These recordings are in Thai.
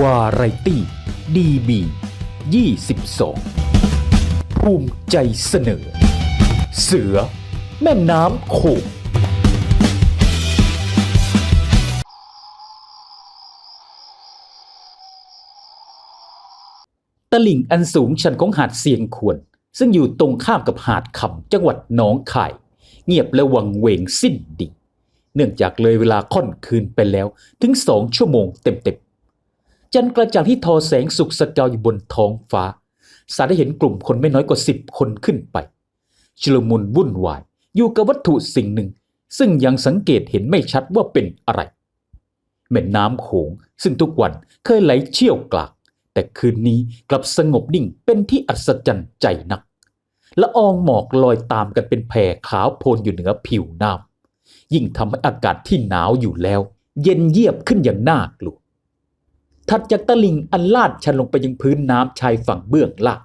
วาไรตี้ดีบี22 ภูมิใจเสนอ เสือ แม่น้ำโขงตลิ่งอันสูงชันของหาดเสียงควรซึ่งอยู่ตรงข้ามกับหาดคำจังหวัดหนองคาย เงียบและวังเวงสิ้นดี เนื่องจากเลยเวลาค่อนคืนไปแล้วถึงสองชั่วโมงเต็ม จันกระจ่างที่ทอแสงสุกสกาวอยู่บนท้องฟ้า สารได้เห็นกลุ่มคนไม่น้อยกว่าสิบคนขึ้นไปชุลมุนวุ่นวาย อยู่กับวัตถุสิ่งหนึ่ง ซึ่งยังสังเกตเห็นไม่ชัดว่าเป็นอะไรแม่น้ำโขงซึ่งทุกวันเคยไหลเชี่ยวกราก แต่คืนนี้กลับสงบนิ่งเป็นที่อัศจรรย์ใจนักละอองหมอกลอยตามกันเป็นแผ่ขาวโพลนอยู่เหนือผิวน้ำยิ่งทำให้อากาศที่หนาวอยู่แล้ว เย็นเยียบขึ้นอย่างน่ากลัว ถัดจากตลิ่งอันลาดชันลงไปยังพื้นน้ำชายฝั่งเบื้องล่าง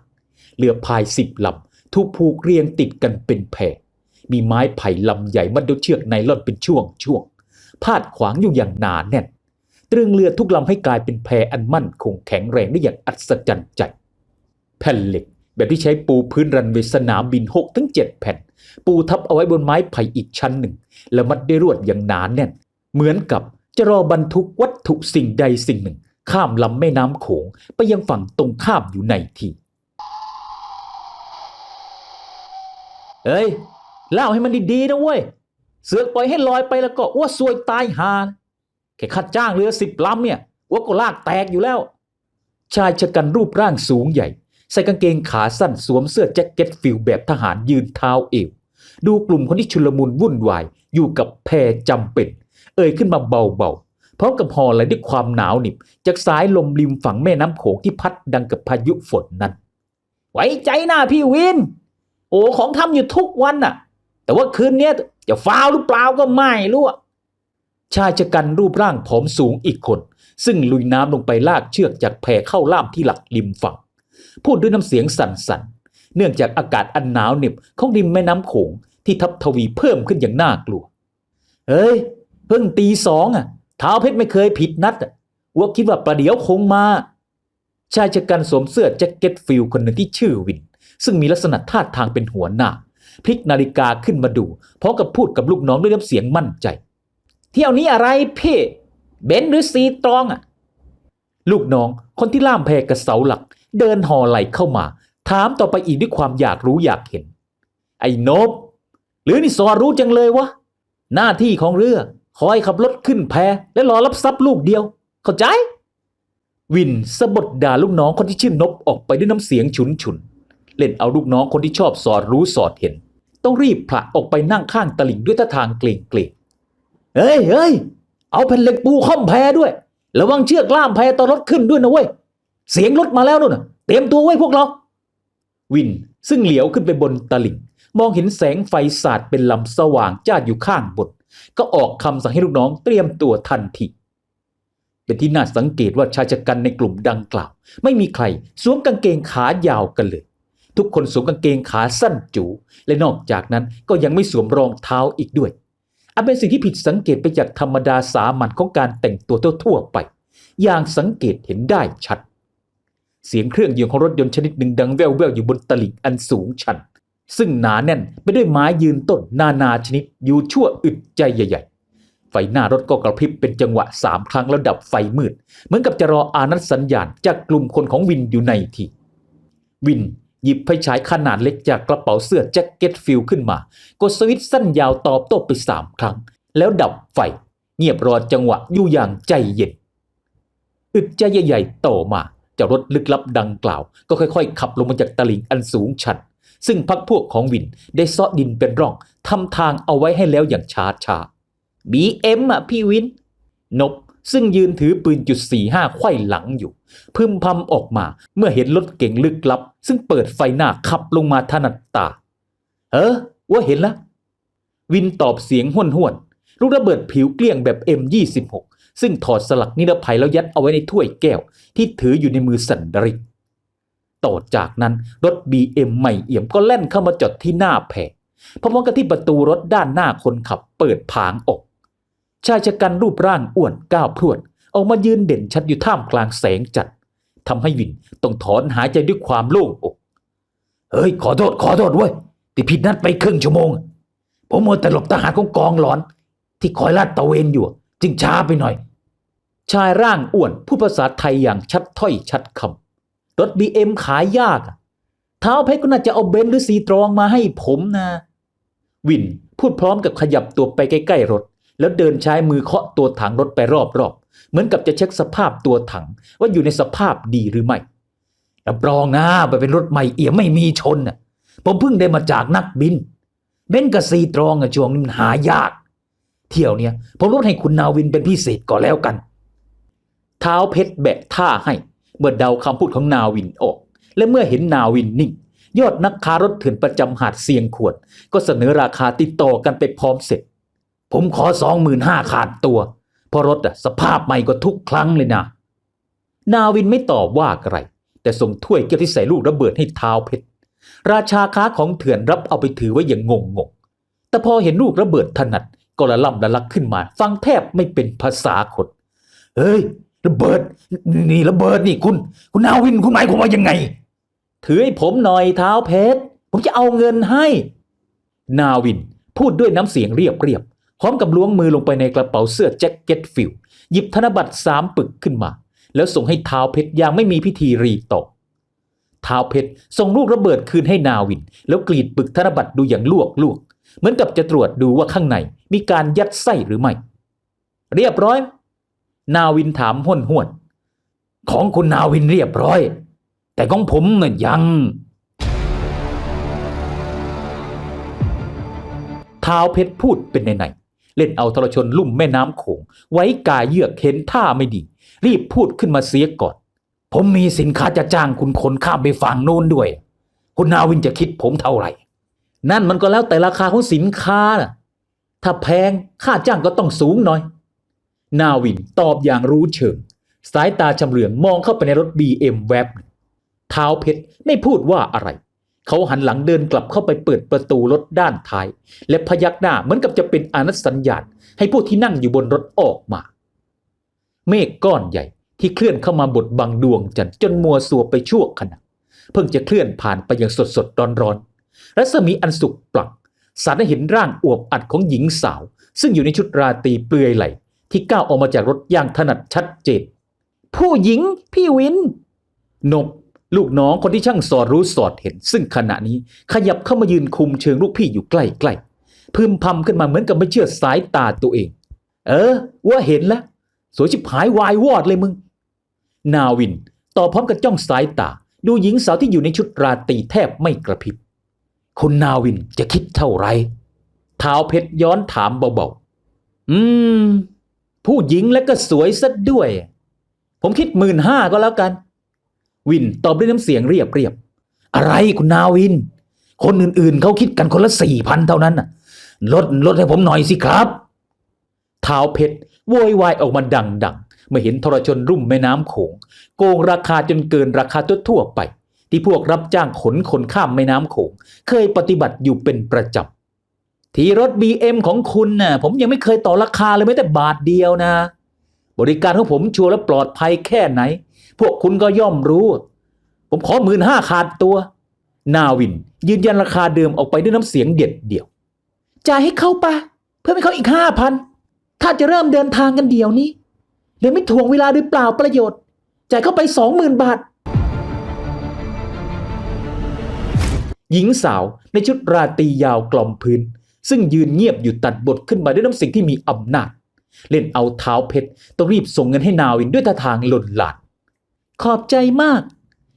เรือพายสิบลำถูกผูกเรียงติดกันเป็นแพรมีไม้ไผ่ลำใหญ่มัดด้วยเชือกไนล่อนเป็นช่วงช่วงพาดขวางอยู่อย่างหนาแน่น ตรึงเรือทุกลำให้กลายเป็นแพอันมั่นคงแข็งแรงได้อย่างอัศจรรย์ใจ แผ่นเหล็ก แบบที่ใช้ปูพื้นรันเวสนามบิน6ถึง7แผ่น ปูทับเอาไว้บนไม้ไผ่อีกชั้นหนึ่ง แล้วมัดด้วยรวดอย่างหนาแน่น เหมือนกับจะรอบรรทุกวัตถุสิ่งใดสิ่งหนึ่ง ข้ามลำแม่น้ำโขงไปยังฝั่งตรงข้ามอยู่ในทีเอ้ยเล่าให้มันดีๆนะเว้ย เสือกปล่อยให้ลอยไปแล้วก็อ้วซวยตายหาแค่ค่าจ้างเรือสิบลำเนี่ยอ้วก็ลากแตกอยู่แล้ว ชายชะกันรูปร่างสูงใหญ่ ใส่กางเกงขาสั้นสวมเสื้อแจ็คเก็ตฟิลแบบทหารยืนเท้าเอว ดูกลุ่มคนที่ชุลมุนวุ่นวายอยู่กับแพรจำเป็น เอ่ยขึ้นมาเบาๆ พร้อมกับห่อไหลด้วยความหนาวหนิบจากสายลมริมฝั่งแม่น้ำโขงที่พัดดังกับพายุฝนนั้น ไว้ใจหน้าพี่วิน โอ้ของทำอยู่ทุกวันน่ะ แต่ว่าคืนนี้จะฟาวหรือเปล่าก็ไม่รู้ชายชะกันรูปร่างผอมสูงอีกคน ซึ่งลุยน้ำลงไปลากเชือกจากแพเข้าล่ามที่หลักริมฝั่ง พูดด้วยน้ำเสียงสั่นๆ เนื่องจากอากาศอันหนาวเหน็บของริมแม่น้ำโขงที่ทับทวีเพิ่มขึ้นอย่างน่ากลัว เฮ้ย เพิ่งตีสองอะ ท้าเพชรไม่เคยผิดนัดอะว่าคิดว่าประเดี๋ยวคงมา ชายชะกันสวมเสื้อแจ็คเก็ตฟิลคนหนึ่งที่ชื่อวิน ซึ่งมีลักษณะท่าทางเป็นหัวหน้าพลิกนาฬิกาขึ้นมาดูพร้อมกับพูดกับลูกน้องด้วยน้ำเสียงมั่นใจ เที่ยวนี้อะไรเพ่เบนหรือซีตรองอะ ลูกน้องคนที่ล่ามแพกับเสาหลัก เดินห่อไหลเข้ามา ถามต่อไปอีกด้วยความอยากรู้อยากเห็น ไอ้นบ หรือนี่สอรู้จังเลยวะ หน้าที่ของเรือ คอยขับรถขึ้นแพและรอรับทรัพย์ลูกเดียว เข้าใจ วินสะบดด่าลูกน้องคนที่ชื่อนบออกไปด้วยน้ำเสียงฉุนฉุนเล่นเอาลูกน้องคนที่ชอบสอดรู้สอดเห็น ต้องรีบผละออกไปนั่งข้างตลิ่งด้วยท่าทางเกรงเกรงเฮ้ยเฮ้ยเอาแผ่นเหล็กปูค่อมแพด้วย ระวังเชือกล่ามแพตอนรถขึ้นด้วยนะเว้ย เสียงรถมาแล้วนู่นเตรียมตัวไว้พวกเรา วินซึ่งเหลียวขึ้นไปบนตลิ่ง มองเห็นแสงไฟสาดเป็นลำสว่างจ้าอยู่ข้างบนก็ออกคำสั่งให้ลูกน้องเตรียมตัวทันทีเป็นที่น่าสังเกตว่าชายชะกันในกลุ่มดังกล่าว ไม่มีใครสวมกางเกงขายาวกันเลย ทุกคนสวมกางเกงขาสั้นจูและนอกจากนั้นก็ยังไม่สวมรองเท้าอีกด้วยอันเป็นสิ่งที่ผิดสังเกตไปจากธรรมดาสามัญของการแต่งตัวทั่วๆไป อย่างสังเกตเห็นได้ชัด เสียงเครื่องยนต์ของรถยนต์ชนิดหนึ่งดังแว่วๆอยู่บนตลิ่งอันสูงชัน ซึ่งหนาแน่นไปด้วยไม้ยืนต้นนานาชนิดอยู่ชั่วอึดใจใหญ่ ๆ ไฟหน้ารถก็กระพริบเป็นจังหวะสามครั้งแล้วดับไฟมืด เหมือนกับจะรออานัดสัญญาณจากกลุ่มคนของวินอยู่ในทีวินหยิบไฟฉายขนาดเล็กจากกระเป๋าเสื้อแจ็คเก็ตฟิลขึ้นมากดสวิตช์สั้นยาวตอบโต้ไปสามครั้ง แล้วดับไฟ เงียบรอจังหวะอยู่อย่างใจเย็น อึดใจใหญ่ๆต่อมาเจ้ารถลึกลับดังกล่าว ก็ค่อยๆ ขับลงมาจากตลิ่งอันสูงชัน ซึ่งพักพวกของวินได้ซาะดินเป็นร่องทำทางเอาไว้ให้แล้วอย่างช้าช้าๆ BM อะพี่วิน นบซึ่งยืนถือปืนจุดสี่ห้าไขว้หลังอยู่ พึมพำออกมาเมื่อเห็นรถเก๋งลึกลับ ซึ่งเปิดไฟหน้าขับลงมาถนัดตา เออว่าเห็นล้ววินตอบเสียงห้วนห้วนลูกระเบิดผิวเกลี้ยงแบบ M26 ซึ่งถอดสลักนิรภัยแล้วยัดเอาไว้ในถ้วยแก้ว ที่ถืออยู่ในมือสันดริก ต่อจากนั้นรถ BM ใหม่เอี่ยมก็แล่นเข้ามาจอดที่หน้าแพพร้อมกับที่ประตูรถด้านหน้าคนขับเปิดผางออกชายชะกันรูปร่างอ้วนก้าวพรวด ออกมายืนเด่นชัดอยู่ท่ามกลางแสงจัดทำให้วินต้องถอนหายใจด้วยความโล่งอกเฮ้ย ขอโทษ ขอโทษเว้ยที่ผิดนัดไปครึ่งชั่วโมง ผมมัวแต่หลบทหารของกองหลอน ที่คอยลาดตระเวนอยู่ จึงช้าไปหน่อย ชายร่างอ้วนพูดภาษาไทยอย่างชัดถ้อยชัดคำ รถบีเอ็มขายยากเท้าเพชรก็น่าจะเอาเบนซ์หรือซีตรองมาให้ผมนะ วินพูดพร้อมกับขยับตัวไปใกล้ๆรถ แล้วเดินใช้มือเคาะตัวถังรถไปรอบๆ เหมือนกับจะเช็คสภาพตัวถังว่าอยู่ในสภาพดีหรือไม่รับรองนะไปเป็นรถใหม่เอี่ยมไม่มีชนน่ะผมเพิ่งได้มาจากนักบิน เบนซ์กับซีตรองอะช่วงนี้มันหายาก เที่ยวเนี้ยผมลดให้คุณนาวินเป็นพิเศษก่อนแล้วกัน เท้าเพชรแบะท่าให้ เมื่อเดาคำพูดของนาวินออก และเมื่อเห็นนาวินนิ่ง ยอดนักค้ารถเถื่อนประจำหาดเซียงขวด ก็เสนอราคาติดต่อกันไปพร้อมเสร็จ ผมขอสองหมื่นห้าขาดตัวเพราะรถอะสภาพใหม่กว่าทุกครั้งเลยนะ นาวินไม่ตอบว่าอะไร แต่ส่งถ้วยเกี๊ยวที่ใส่ลูกระเบิดให้เท้าเพชรราชาค้าของเถื่อนรับเอาไปถือไว้อย่างงงงๆแต่พอเห็นลูกระเบิดถนัดก็ละล่ำละลักขึ้นมา ฟังแทบไม่เป็นภาษาคน เฮ้ย ระเบิด นี่ระเบิดนี่คุณ คุณนาวินคุณหมายความว่ายังไง ถือให้ผมหน่อยเท้าเพชร ผมจะเอาเงินให้ นาวินพูดด้วยน้ำเสียงเรียบเรียบๆพร้อมกับล้วงมือลงไปในกระเป๋าเสื้อแจ็คเก็ตฟิลหยิบธนบัตรสามปึกขึ้นมา แล้วส่งให้เท้าเพชรอย่างไม่มีพิธีรีตองเท้าเพชรส่งลูกระเบิดคืนให้นาวิน แล้วกรีดปึกธนบัตรดูอย่างลวกลวกๆเหมือนกับจะตรวจดูว่าข้างในมีการยัดไส้หรือไม่ เรียบร้อย นาวินถามห้วนห้วนของคุณนาวินเรียบร้อย แต่ของผมน่ะยังเท้าเพชรพูดเป็นในๆเล่นเอาทรชนลุ่มแม่น้ำโขง ไว้กาเยือกเห็นท่าไม่ดี รีบพูดขึ้นมาเสียก่อน ผมมีสินค้าจะจ้างคุณคนข้ามไปฝั่งโน้นด้วย คุณนาวินจะคิดผมเท่าไหร่ นั่นมันก็แล้วแต่ราคาของสินค้านะถ้าแพงค่าจ้างก็ต้องสูงหน่อย นาวินตอบอย่างรู้เชิง สายตาชำเลืองมองเข้าไปในรถ BM แวบเท้าเพชรไม่พูดว่าอะไร เขาหันหลังเดินกลับเข้าไปเปิดประตูรถด้านท้าย และพยักหน้าเหมือนกับจะเป็นอานัสัญญาณ ให้ผู้ที่นั่งอยู่บนรถออกมา เมฆก้อนใหญ่ที่เคลื่อนเข้ามาบดบังดวงจันทร์จนมัวสัวไปชั่วขณะเพิ่งจะเคลื่อนผ่านไปอย่างสดสดร้อนร้อนรัศมีอันสุกปลักสารเห็นร่างอวบอัดของหญิงสาว ซึ่งอยู่ในชุดราตรีเปลือยไหล ที่ก้าวออกมาจากรถอย่างถนัดชัดเจนผู้หญิงพี่วิน นบลูกน้องคนที่ช่างสอดรู้สอดเห็น ซึ่งขณะนี้ขยับเข้ามายืนคุมเชิงลูกพี่อยู่ใกล้ๆพึมพำขึ้นมาเหมือนกับไม่เชื่อสายตาตัวเอง เออ ว่าเห็นแล้ว สวยชิบหายวายวอดเลยมึง นาวินต่อบพร้อมกับจ้องสายตา ดูหญิงสาวที่อยู่ในชุดราตรีแทบไม่กระพริบคุณนาวินจะคิดเท่าไรเท้าเพชรย้อนถามเบาๆ อืม ผู้หญิงและก็สวยซะด้วย ผมคิดหมื่นห้าก็แล้วกัน วินตอบด้วยน้ำเสียงเรียบเรียบๆอะไรคุณนาวิน คนอื่นๆเขาคิดกันคนละสี่พันเท่านั้นน่ะ ลดลดให้ผมหน่อยสิครับเท้าเพชรโวยวายออกมาดังๆเมื่อเห็นทรชนรุ่มแม่น้ำโขงโกงราคาจนเกินราคาทั่วๆไป ที่พวกรับจ้างขนคนข้ามแม่น้ำโขงเคยปฏิบัติอยู่เป็นประจำ ที่รถ BM ของคุณน่ะผมยังไม่เคยต่อราคาเลยแม้แต่บาทเดียวนะ บริการของผมชัวร์และปลอดภัยแค่ไหน พวกคุณก็ย่อมรู้ ผมขอหมื่นห้าขาดตัว นาวิน ยืนยันราคาเดิมออกไปด้วยน้ำเสียงเด็ดเดี่ยวจ่ายให้เขาปะเพิ่มให้เขาอีกห้าพันถ้าจะเริ่มเดินทางกันเดี๋ยวนี้เดี๋ยวไม่ถ่วงเวลาโดยเปล่าประโยชน์จ่ายเข้าไปสองหมื่นบาทหญิงสาวในชุดราตรียาวกล่อมพื้น ซึ่งยืนเงียบอยู่ตัดบทขึ้นมาด้วยน้ำเสียงที่มีอำนาจ เล่นเอาเท้าเพชรต้องรีบส่งเงินให้นาวินด้วยท่าทางหล่นหลานขอบใจมาก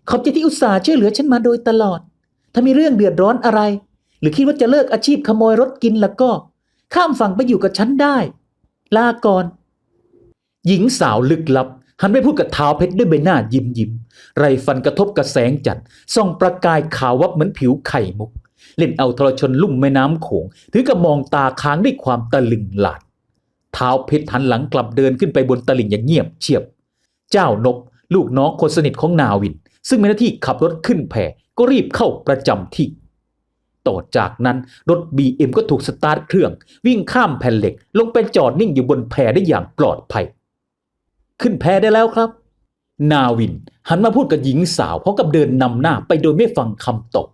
ขอบใจที่อุตส่าห์ช่วยเหลือฉันมาโดยตลอด ถ้ามีเรื่องเดือดร้อนอะไร หรือคิดว่าจะเลิกอาชีพขโมยรถกินแล้วก็ ข้ามฝั่งไปอยู่กับฉันได้ ลาก่อน หญิงสาวลึกลับ หันไปพูดกับเท้าเพชรด้วยใบหน้ายิ้มยิ้มไรฟันกระทบกับแสงจันทร์ส่องประกายขาววับเหมือนผิวไข่มุก เล่นเอาทรชนลุ่มแม่น้ำโขงถึงกับมองตาค้างด้วยความตะลึงหลาดเท้าเพชรหันหลังกลับเดินขึ้นไปบนตลิ่งอย่างเงียบเชียบ เจ้านกลูกน้องคนสนิทของนาวิน ซึ่งมีหน้าที่ขับรถขึ้นแพก็รีบเข้าประจำที่ ต่อจากนั้นรถ BM ก็ถูกสตาร์ทเครื่อง วิ่งข้ามแผ่นเหล็ก ลงไปจอดนิ่งอยู่บนแพได้อย่างปลอดภัย ขึ้นแพได้แล้วครับ นาวินหันมาพูดกับหญิงสาวพร้อมกับเดินนำหน้าไปโดยไม่ฟังคำตอบ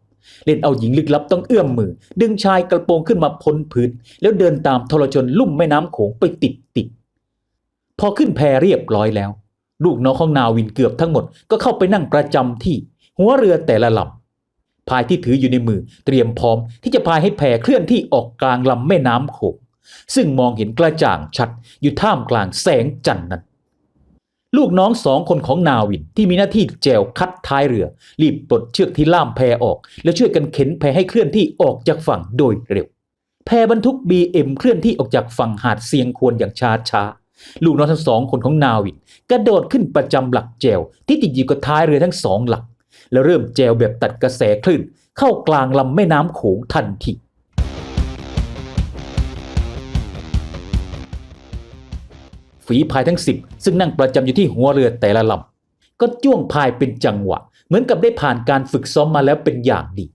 เล่นเอาหญิงลึกลับต้องเอื้อมมือ ดึงชายกระโปรงขึ้นมาพ้นพื้น แล้วเดินตามทรชนลุ่มแม่น้ำโขงไปติดติดพอขึ้นแพเรียบร้อยแล้ว ลูกน้องของนาวินเกือบทั้งหมดก็เข้าไปนั่งประจำที่ หัวเรือแต่ละลำพายที่ถืออยู่ในมือเตรียมพร้อมที่จะพายให้แพเคลื่อนที่ออกกลางลำแม่น้ำโขงซึ่งมองเห็นกระจ่างชัดอยู่ท่ามกลางแสงจันทร์นั้น ลูกน้องสองคนของนาวินที่มีหน้าที่แจวคัดท้ายเรือ รีบปลดเชือกที่ล่ามแพออก แล้วช่วยกันเข็นแพให้เคลื่อนที่ออกจากฝั่งโดยเร็ว แพบรรทุก BM เคลื่อนที่ออกจากฝั่งหาดเซียงควรอย่างช้าช้าๆลูกน้องทั้งสองคนของนาวินกระโดดขึ้นประจำหลักแจวที่ติดอยู่กับท้ายเรือทั้งสองหลัก แล้วเริ่มแจวแบบตัดกระแสคลื่น เข้ากลางลำแม่น้ำโขงทันที ฝีพายทั้งสิบซึ่งนั่งประจำอยู่ที่หัวเรือแต่ละลำก็จ้วงพายเป็นจังหวะ เหมือนกับได้ผ่านการฝึกซ้อมมาแล้วเป็นอย่างดี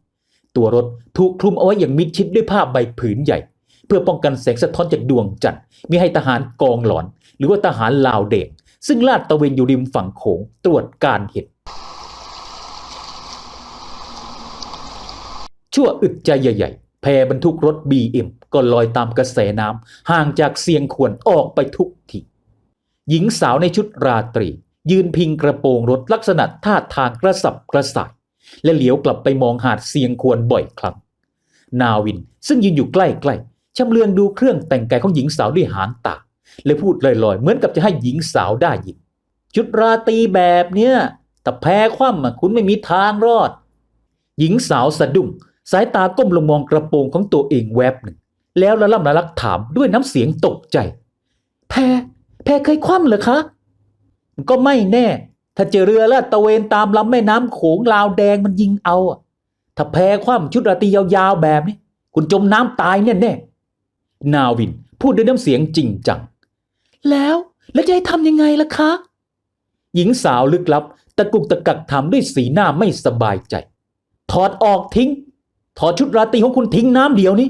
ตัวรถถูกคลุมเอาไว้อย่างมิดชิดด้วยผ้าใบผืนใหญ่ เพื่อป้องกันแสงสะท้อนจากดวงจันทร์มิให้ทหารกองหลอน หรือว่าทหารลาวเด็กซึ่งลาดตระเวนอยู่ริมฝั่งโขงตรวจการเห็นชั่วอึดใจใหญ่ๆแพบรรทุกรถ BM ก็ลอยตามกระแสน้ำห่างจากเสียงขวนออกไปทุกที หญิงสาวในชุดราตรี ยืนพิงกระโปรงรถลักษณะท่าทางกระสับกระส่ายและเหลียวกลับไปมองหาดเสียงควรบ่อยครั้ง นาวินซึ่งยืนอยู่ใกล้ๆชำเลืองดูเครื่องแต่งกายของหญิงสาวด้วยหางตาและพูดลอยๆ เหมือนกับจะให้หญิงสาวได้ยิน ชุดราตรีแบบเนี้ยแต่แพ้คว่ำคุณไม่มีทางรอด หญิงสาวสะดุ้งสายตาก้มลงมองกระโปรงของตัวเองแวบหนึ่ง แล้วละล่ำละลักถามด้วยน้ำเสียงตกใจ แพ้ แพเคยคว่ำเหรอคะ ก็ไม่แน่ ถ้าเจอเรือลาดตะเวนตามลำแม่น้ำโขงลาวแดงมันยิงเอาถ้าแพคว่ำชุดราตรียาวๆแบบนี้ คุณจมน้ำตายแน่แน่นาวินพูดด้วยน้ำเสียงจริงจัง แล้วแล้วจะให้ทำยังไงล่ะคะ หญิงสาวลึกลับ ตะกุกตะกักถามด้วยสีหน้าไม่สบายใจ ถอดออกทิ้ง ถอดชุดราตรีของคุณทิ้งน้ำเดียวนี้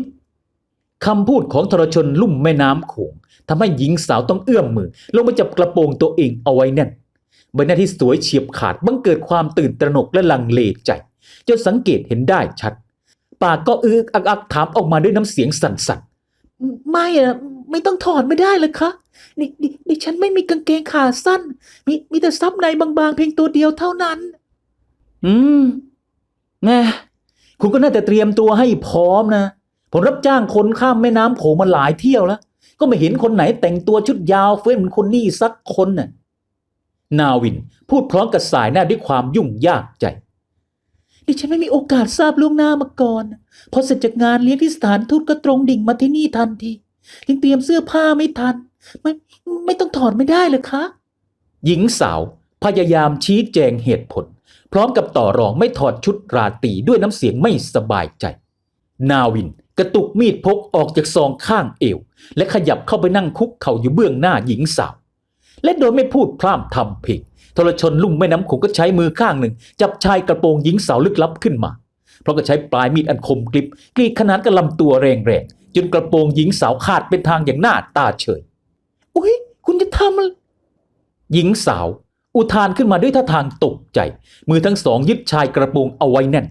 คำพูดของทรชนลุ่มแม่น้ำโขงทำให้หญิงสาวต้องเอื้อมมือ ลงมาจับกระโปรงตัวเองเอาไว้แน่นใบหน้าที่สวยเฉียบขาดบังเกิดความตื่นตระหนกและลังเลใจจนสังเกตเห็นได้ชัด ปากก็อึกอักอักถามออกมาด้วยน้ำเสียงสั่นๆไม่อะไม่ต้องถอดไม่ได้เลยคะนี่นี่นี่ฉันไม่มีกางเกงขาสั้น มีมีแต่ซับในบางๆ เพียงตัวเดียวเท่านั้น อืมแน่คุณก็น่าจะเตรียมตัวให้พร้อมนะ ผมรับจ้างคนข้ามแม่น้ำโขงมาหลายเที่ยวแล้ว ก็ไม่เห็นคนไหนแต่งตัวชุดยาวเฟ้ยเหมือนคนนี้สักคนน่ะนาวินพูดพร้อมกับสายหน้าด้วยความยุ่งยากใจ ดิฉันไม่มีโอกาสทราบล่วงหน้ามาก่อน พอเสร็จจากงานเลี้ยงที่สถานทูตก็ตรงดิ่งมาที่นี่ทันทียังเตรียมเสื้อผ้าไม่ทัน ไม่ไม่ต้องถอดไม่ได้เลยคะ หญิงสาวพยายามชี้แจงเหตุผล พร้อมกับต่อรองไม่ถอดชุดราตรีด้วยน้ำเสียงไม่สบายใจ นาวิน กระตุกมีดพกออกจากซองข้างเอว และขยับเข้าไปนั่งคุกเข่าอยู่เบื้องหน้าหญิงสาว และโดยไม่พูดพร่ำทำเพลงทรชนลุ่มแม่น้ำคงก็ใช้มือข้างหนึ่ง จับชายกระโปรงหญิงสาวลึกลับขึ้นมา เพราะก็ใช้ปลายมีดอันคมกริบกรีดขนานกับลำตัวแรงๆจนกระโปรงหญิงสาวขาดเป็นทางอย่างหน้าตาเฉยอุ้ยคุณจะทำอะไรหญิงสาว อุทานขึ้นมาด้วยท่าทางตกใจ มือทั้งสองยึดชายกระโปรงเอาไว้แน่น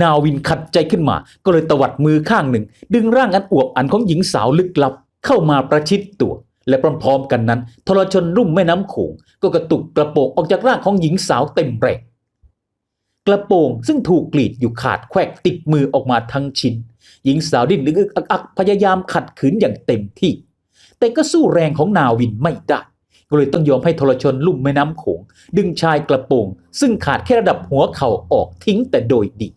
นาวินขัดใจขึ้นมา ก็เลยตวัดมือข้างหนึ่ง ดึงร่างอันอวบอันของหญิงสาวลึกลับ เข้ามาประชิดตัว และพร้อมๆกันนั้น ทรชนรุ่มแม่น้ำโขงก็กระตุกกระโปรงออกจากร่างของหญิงสาวเต็มแรงกระโปรงซึ่งถูกกรีดอยู่ขาดแควกติดมือออกมาทั้งชิ้น หญิงสาวดิ้นอึกอักพยายามขัดขืนอย่างเต็มที่ แต่ก็สู้แรงของนาวินไม่ได้ก็เลยต้องยอมให้ทรชนลุ่มแม่น้ำโขง ดึงชายกระโปรงซึ่งขาดแค่ระดับหัวเข่าออกทิ้งแต่โดยดี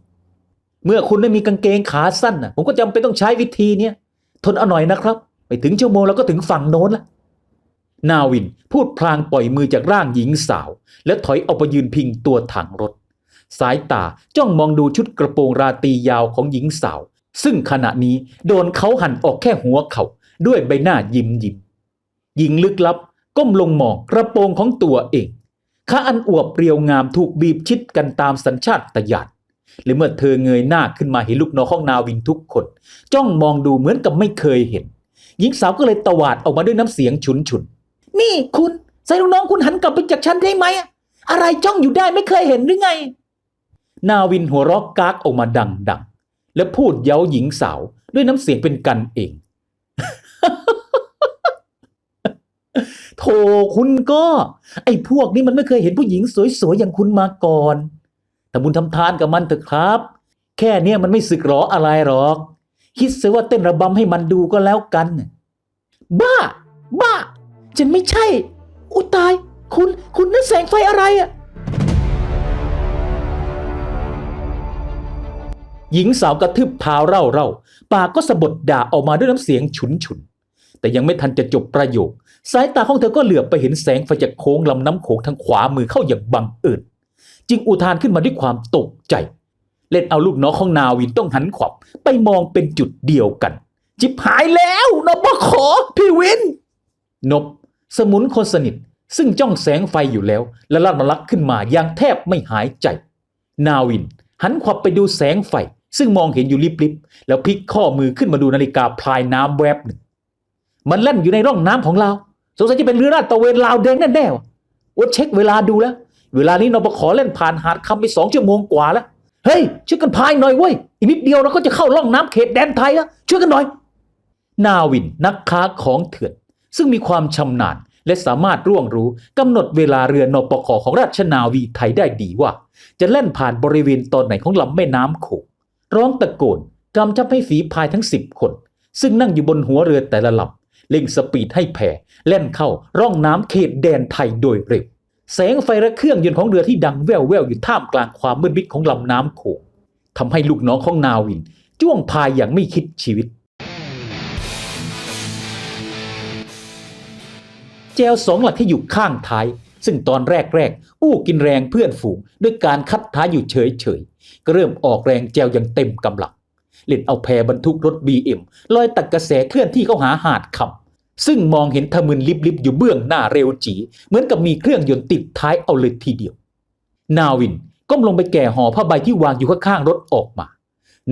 เมื่อคุณไม่มีกางเกงขาสั้นนะผมก็จำเป็นต้องใช้วิธีเนี้ยทนเอาหน่อยนะครับ ไปถึงชั่วโมงแล้วก็ถึงฝั่งโน้นละนาวินพูดพลางปล่อยมือจากร่างหญิงสาว แล้วถอยเอาไปยืนพิงตัวถังรถ สายตาจ้องมองดูชุดกระโปรงราตรียาวของหญิงสาว ซึ่งขณะนี้โดนเขาหั่นออกแค่หัวเขาด้วยใบหน้ายิ้มยิ้มหญิงลึกลับ ก้มลงมองกระโปรงของตัวเองขาอันอวบเรียวงามถูกบีบชิดกันตามสัญชาตญาณ และเมื่อเธอเงยหน้าขึ้นมาเห็นลูกน้องของนาวินทุกคน จ้องมองดูเหมือนกับไม่เคยเห็น หญิงสาวก็เลยตวาดออกมาด้วยน้ำเสียงฉุนฉุนนี่คุณใส่ลูกน้องคุณหันกลับไปจากฉันได้ไหมอะอะไรจ้องอยู่ได้ไม่เคยเห็นหรือไง นาวินหัวเรอกกากออกมาดังๆ แล้วพูดเย้าหญิงสาวด้วยน้ำเสียงเป็นกันเองโธ่คุณก็ ไอ้พวกนี้มันไม่เคยเห็นผู้หญิงสวยๆอย่างคุณมาก่อน แต่บุญทำทานกับมันเถอะครับ แค่เนี้ยมันไม่สึกหรออะไรหรอก คิดซะว่าเต้นระบำให้มันดูก็แล้วกัน บ้า บ้า ฉันไม่ใช่ อุตาย คุณ คุณนั่นแสงไฟอะไรอะหญิงสาวกระทืบเท้าเร่าเร่าปากก็สะบดด่าออกมาด้วยน้ำเสียงฉุนฉุนแต่ยังไม่ทันจะจบประโยค สายตาของเธอก็เหลือบไปเห็นแสงไฟจากโค้งลำน้ำโขงทางขวามือเข้าอย่างบังเอิญ จึงอุทานขึ้นมาด้วยความตกใจ เล่นเอาลูกน้องของนาวินต้องหันขวับไปมองเป็นจุดเดียวกัน จิบหายแล้วนบขอพี่วิน นบ สมุนคนสนิทซึ่งจ้องแสงไฟอยู่แล้ว และลัดมาลักขึ้นมาอย่างแทบไม่หายใจ นาวิน หันขวับไปดูแสงไฟ ซึ่งมองเห็นอยู่ลิบๆแล้วพลิกข้อมือขึ้นมาดูนาฬิกาพลายน้ำแวบหนึ่งมันเล่นอยู่ในร่องน้ำของเราสงสัยจะเป็นเรือราดตะเวนลาวแดงแน่ๆว่ว่าเช็คเวลาดูแล้ว เวลานี้นปขอเล่นผ่านหาดคำไปสองชั่วโมงกว่าแล้ว เฮ้ยช่วยกันพายหน่อยเว้ย อีกนิดเดียวเราก็จะเข้าร่องน้ำเขตแดนไทยแล้วช่วยกันหน่อย นาวินนักค้าของเถื่อน ซึ่งมีความชำนาญและสามารถร่วงรู้กำหนดเวลาเรือนปขอของราชนาวีไทยได้ดีว่า จะเล่นผ่านบริเวณตอนไหนของลำแม่น้ำโขงร้องตะโกนกำชับให้ฝีพายทั้งสิบคน ซึ่งนั่งอยู่บนหัวเรือแต่ละลำเร่งสปีดให้แผ่เล่นเข้าร่องน้ำเขตแดนไทยโดยเร็ว แสงไฟและเครื่องยนต์ของเรือที่ดังแว่วแววอยู่ท่ามกลางความมืดมิดของลำน้ำโขงทำให้ลูกน้องของนาวิน จ้วงพายอย่างไม่คิดชีวิต แจวสองหลักที่อยู่ข้างท้าย ซึ่งตอนแรกๆอู้กินแรงเพื่อนฝูง ด้วยการคัดท้ายอยู่เฉยๆ ก็เริ่มออกแรงแจวอย่างเต็มกำลังเล่นเอาแพบรรทุกรถ BM ลอยตักกระแสเคลื่อนที่เข้าหาหาดคำ ซึ่งมองเห็นทะมึนลิบๆอยู่เบื้องหน้าเร็วจี เหมือนกับมีเครื่องยนต์ติดท้ายเอาเลยทีเดียว นาวินก้มลงไปแก่ห่อผ้าใบที่วางอยู่ข้างๆรถออกมา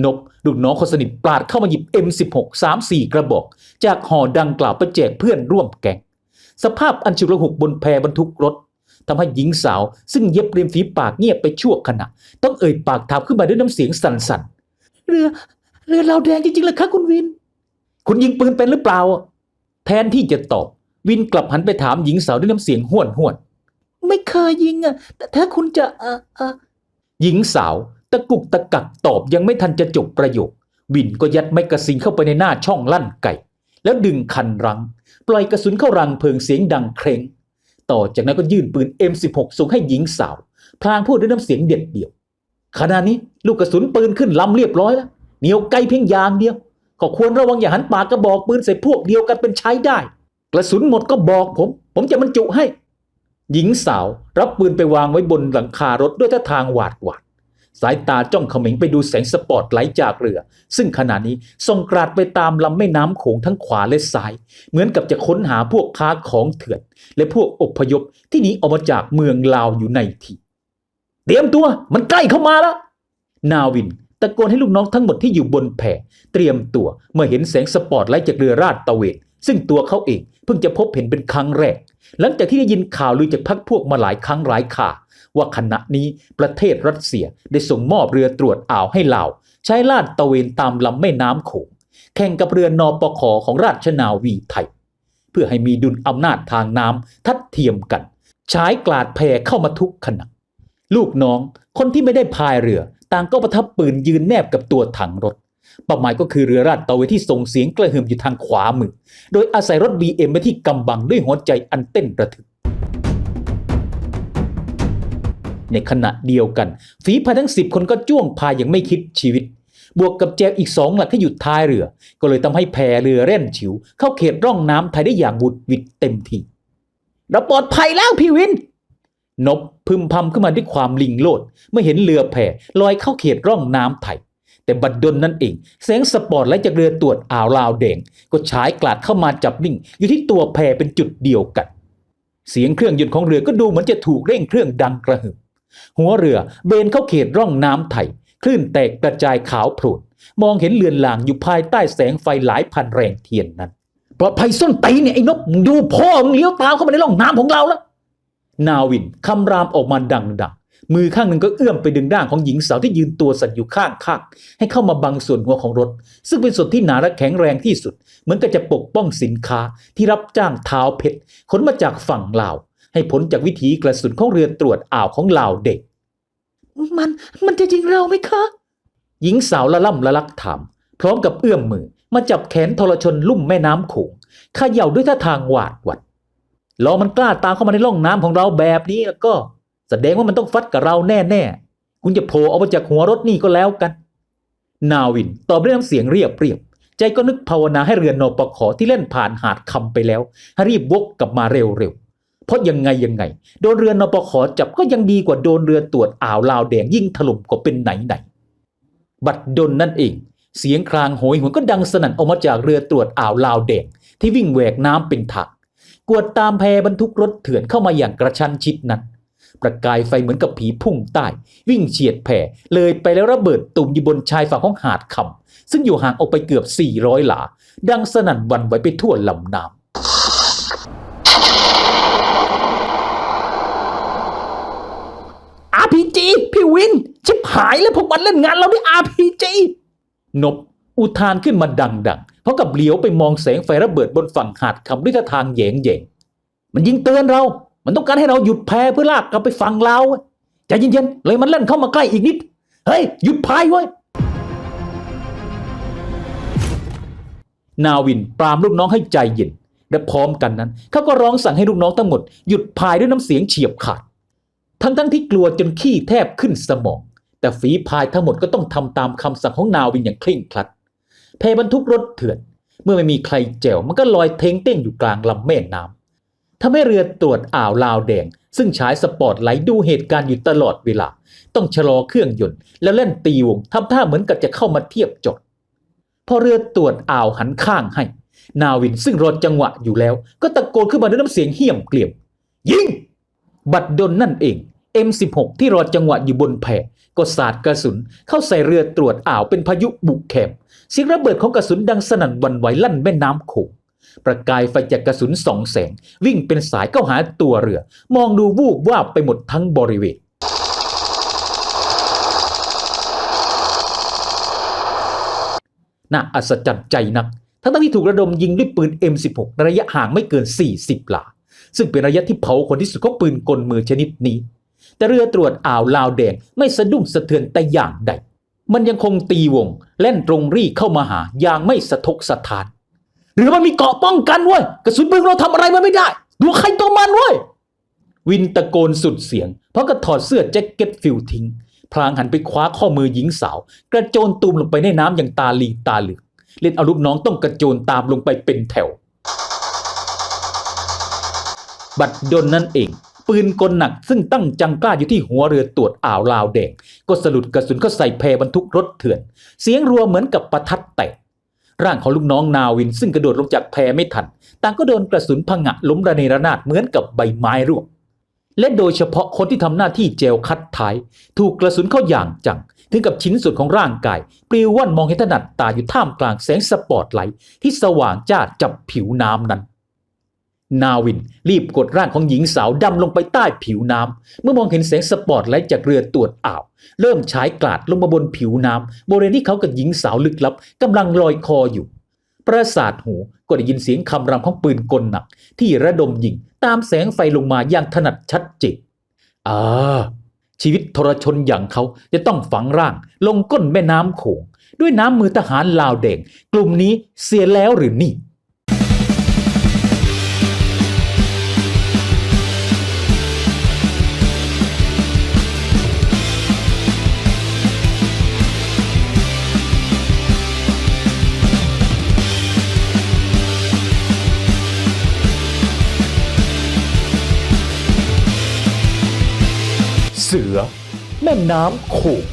นกลูกน้องคนสนิทปราดเข้ามาหยิบ M16 3 4 กระบอก จากห่อดังกล่าวไปแจกเพื่อนร่วมแก๊งสภาพอันฉุกระหุกบนแพบรรทุกรถทำให้หญิงสาว ซึ่งเย็บริมฝีปากเงียบไปชั่วขณะ ต้องเอ่ยปากถามขึ้นมาด้วยน้ำเสียงสั่นๆเรือเรือเราแดงจริงๆเลยคะคุณวิน คุณยิงปืนเป็นหรือเปล่า แทนที่จะตอบ วินกลับหันไปถามหญิงสาวด้วยน้ำเสียงห้วนห้วนไม่เคยยิงอะ แต่ถ้าคุณจะเออเออหญิงสาวตะกุกตะกักตอบยังไม่ทันจะจบประโยค วินก็ยัดแมกกาซีนเข้าไปในหน้าช่องลั่นไก่ แล้วดึงคันรัง ปล่อยกระสุนเข้ารังเพลิงเสียงดังเคร่งต่อจากนั้นก็ยื่นปืน M16 ส่งให้หญิงสาว พลางพูดด้วยน้ำเสียงเด็ดเดี่ยวขณะนี้ลูกกระสุนปืนขึ้นลำเรียบร้อยแล้วเหนียวไกลเพียงยางเดียว ก็ควรระวังอย่าหันปากกระบอกปืนใส่พวกเดียวกันเป็นใช้ได้ กระสุนหมดก็บอกผม ผมจะบรรจุให้ หญิงสาวรับปืนไปวางไว้บนหลังคารถด้วยท่าทางหวาดหวาดสายตาจ้องเขม็งไปดูแสงสปอตไลท์จากเรือ ซึ่งขณะนี้ส่องกราดไปตามลำแม่น้ำโขงทั้งขวาและซ้าย เหมือนกับจะค้นหาพวกค้าของเถื่อน และพวกอพยพที่หนีออกมาจากเมืองลาวอยู่ในทีเตรียมตัวมันใกล้เข้ามาแล้ว นาวิน ตะโกนให้ลูกน้องทั้งหมดที่อยู่บนแพเตรียมตัวเมื่อเห็นแสงสปอร์ตไลท์จากเรือราดตะเวนซึ่งตัวเขาเองเพิ่งจะพบเห็นเป็นครั้งแรก หลังจากที่ได้ยินข่าวลือจากพักพวกมาหลายครั้งหลายข่าว่าขณะนี้ประเทศรัสเซียได้ส่งมอบเรือตรวจอ่าวให้ลาวใช้ลาดตะเวนตามลำแม่น้ำโขงแข่งกับเรือนอปขของราชนาวีไทย เพื่อให้มีดุลอำนาจทางน้ำทัดเทียมกันใช้กลาดแพเข้ามาทุกขณะลูกน้องคนที่ไม่ได้พายเรือ ต่างก็ประทับปืนยืนแนบกับตัวถังรถ เป้าหมายก็คือเรือราดตระเวนที่ส่งเสียงกระหึ่มอยู่ทางขวามือ โดยอาศัยรถ BM ไว้ที่กำบังด้วยหัวใจอันเต้นระทึก ในขณะเดียวกัน ฝีพายทั้งสิบคนก็จ้วงพายอย่างไม่คิดชีวิต บวกกับแจวอีกสองหลักที่อยู่ท้ายเรือ ก็เลยทำให้แพเรือเร่นฉิว เข้าเขตร่องน้ำไทยได้อย่างบุดวิดเต็มทีเราปลอดภัยแล้วพี่วิน นบพึมพำขึ้นมาด้วยความลิงโลดเมื่อเห็นเรือแพลอยเข้าเขตร่องน้ำไทยแต่บัดดลนั่นเองแสงสปอร์ตไลท์จากเรือตรวจอ่าวลาวแดง ก็ฉายกลาดเข้ามาจับนิ่ง อยู่ที่ตัวแพเป็นจุดเดียวกัน เสียงเครื่องยนต์ของเรือก็ดูเหมือนจะถูกเร่งเครื่องดังกระหึ่มหัวเรือเบนเข้าเขตร่องน้ำไทย คลื่นแตกกระจายขาวโพลนมองเห็นเรือนลางอยู่ภายใต้แสงไฟหลายพันแรงเทียนนั้นปลอดภัยส้นตีเนี่ยไอ้นกดูพ่อมึงเลี้ยวตามเข้ามาในร่องน้ำของเราแล้ว นาวินคำรามออกมาดังๆ มือข้างหนึ่งก็เอื้อมไปดึงร่างของหญิงสาวที่ยืนตัวสั่นอยู่ข้างข้างๆให้เข้ามาบังส่วนหัวของรถ ซึ่งเป็นส่วนที่หนาและแข็งแรงที่สุด เหมือนกับจะปกป้องสินค้าที่รับจ้างเท้าเพชรขนมาจากฝั่งลาว ให้พ้นจากวิถีกระสุนของเรือตรวจอ่าวของลาวเด็ก มันมันจะจริงเราไหมคะ หญิงสาวละล่ำละลักถาม พร้อมกับเอื้อมมือมาจับแขนทรชนลุ่มแม่น้ำโขงเขย่าด้วยท่าทางหวาดหวัด ลองมันกล้าตามเข้ามาในร่องน้ำของเราแบบนี้แล้วก็แสดงว่ามันต้องฟัดกับเราแน่ๆ คุณจะโผล่ออกมาจากหัวรถนี่ก็แล้วกัน นาวินตอบด้วยน้ำเสียงเรียบเรียบ ใจก็นึกภาวนาให้เรือนนปขอที่เล่นผ่านหาดคำไปแล้ว ให้รีบวกกลับมาเร็วๆ เพราะยังไงยังไง โดนเรือนนปขอจับก็ยังดีกว่าโดนเรือตรวจอ่าวลาวแดงยิ่งถล่มกว่าเป็นไหนไหนๆบัดดลนั่นเอง เสียงครางโหยหวนก็ดังสนั่นออกมาจากเรือตรวจอ่าวลาวแดงที่วิ่งแหวกน้ำเป็นถัก กวดตามแพบรรทุกรถเถื่อนเข้ามาอย่างกระชั้นชิดนั้น ประกายไฟเหมือนกับผีพุ่งใต้ วิ่งเฉียดแผ่เลยไปแล้วระเบิดตุ่มอยู่บนชายฝั่งของหาดคำซึ่งอยู่ห่างออกไปเกือบ 400 หลา ดังสนั่นวันไหวไปทั่วลำน้ำ RPG พี่วิน ชิบหายแล้วพวกมันเล่นงานเราด้วย RPG นบ อุทานขึ้นมาดังๆ เพราะกับเหลียวไปมองแสงไฟระเบิดบนฝั่งหาดคำด้วยท่าทางแยงแยงๆมันยิงเตือนเรา มันต้องการให้เราหยุดแพเพื่อลากกลับไปฝั่งเราใจเย็นๆ เลยมันเล่นเข้ามาใกล้อีกนิด เฮ้ย หยุดพายไว้นาวินปรามลูกน้องให้ใจเย็น และพร้อมกันนั้นเขาก็ร้องสั่งให้ลูกน้องทั้งหมดหยุดพายด้วยน้ำเสียงเฉียบขาด ทั้งๆที่กลัวจนขี้แทบขึ้นสมอง แต่ฝีพายทั้งหมดก็ต้องทำตามคำสั่งของนาวินอย่างเคร่งครัด แพบรรทุกรถเถื่อน เมื่อไม่มีใครแจวมันก็ลอยเท้งเต้งอยู่กลางลำแม่น้ำทำให้เรือตรวจอ่าวลาวแดง ซึ่งฉายสปอร์ตไลท์ดูเหตุการณ์อยู่ตลอดเวลา ต้องชะลอเครื่องยนต์แล้วเล่นตีวงทำท่าเหมือนกับจะเข้ามาเทียบจอดพอเรือตรวจอ่าวหันข้างให้ นาวินซึ่งรอจังหวะอยู่แล้ว ก็ตะโกนขึ้นมาด้วยน้ำเสียงเหี้ยมเกลียมยิงบัดดลนั่นเอง M16 ที่รอจังหวะอยู่บนแพก็สาดกระสุนเข้าใส่เรือตรวจอ่าวเป็นพายุบุกแคมเสียงระเบิดของกระสุนดังสนั่นวันไหวลั่นแม่น้ำโขงประกายไฟจากกระสุนสองแสง วิ่งเป็นสายเข้าหาตัวเรือ มองดูวูบวาบไปหมดทั้งบริเวณน่าอัศจรรย์ใจนัก ทั้งที่ถูกระดมยิงด้วยปืน M16 ระยะห่างไม่เกิน 40 หลา ซึ่งเป็นระยะที่เผาคนที่สุดของปืนกลมือชนิดนี้ แต่เรือตรวจอ่าวลาวแดงไม่สะดุ้งสะเทือนแต่อย่างใด มันยังคงตีวงเล่นตรงรี่เข้ามาหาอย่างไม่สะทกสะทาน หรือมันมีเกาะป้องกันเว้ยกระสุนปืนเราทำอะไรมันไม่ได้ตัวใครตัวมันเว้ยวินตะโกนสุดเสียง เพราะก็ถอดเสื้อแจ็คเก็ตฟิลทิ้งพลางหันไปคว้าข้อมือหญิงสาว กระโจนตูมลงไปในน้ำอย่างตาลีตาเหลือกเล่นเอาลูกน้องต้องกระโจนตามลงไปเป็นแถว บัดดลนั่นเอง ปืนกลหนัก ซึ่งตั้งจังกล้าอยู่ที่หัวเรือตรวจอ่าวลาวแดงก็สลุดกระสุนเข้าใส่แพบรรทุกรถเถื่อน เสียงรัวเหมือนกับประทัดแตกร่างของลูกน้องนาวินซึ่งกระโดดลงจากแพไม่ทัน ต่างก็โดนกระสุนพังะล้มระเนระนาดเหมือนกับใบไม้ร่วงและโดยเฉพาะคนที่ทำหน้าที่เจลคัดท้าย ถูกกระสุนเข้าอย่างจัง ถึงกับชิ้นส่วนของร่างกาย ปลิวว่อนมองเห็นถนัดตาอยู่ท่ามกลางแสงสปอตไลท์ที่สว่างจ้าจับผิวน้ำนั้น นาวิน รีบกดร่างของหญิงสาวดำลงไปใต้ผิวน้ำ เมื่อมองเห็นแสงสปอตไลท์จากเรือตรวจอ่าว เริ่มฉายกลาดลงมาบนผิวน้ำบริเวณที่เขากับหญิงสาวลึกลับกำลังลอยคออยู่ ประสาทหูก็ได้ยินเสียงคำรำของปืนกลหนัก ที่ระดมยิงตามแสงไฟลงมาอย่างถนัดชัดเจนอ่าชีวิตทรชนอย่างเขาจะต้องฝังร่าง ลงก้นแม่น้ำโขงด้วยน้ำมือทหารลาวแดงกลุ่มนี้เสียแล้วหรือนี่ เสือ แม่น้ำโขง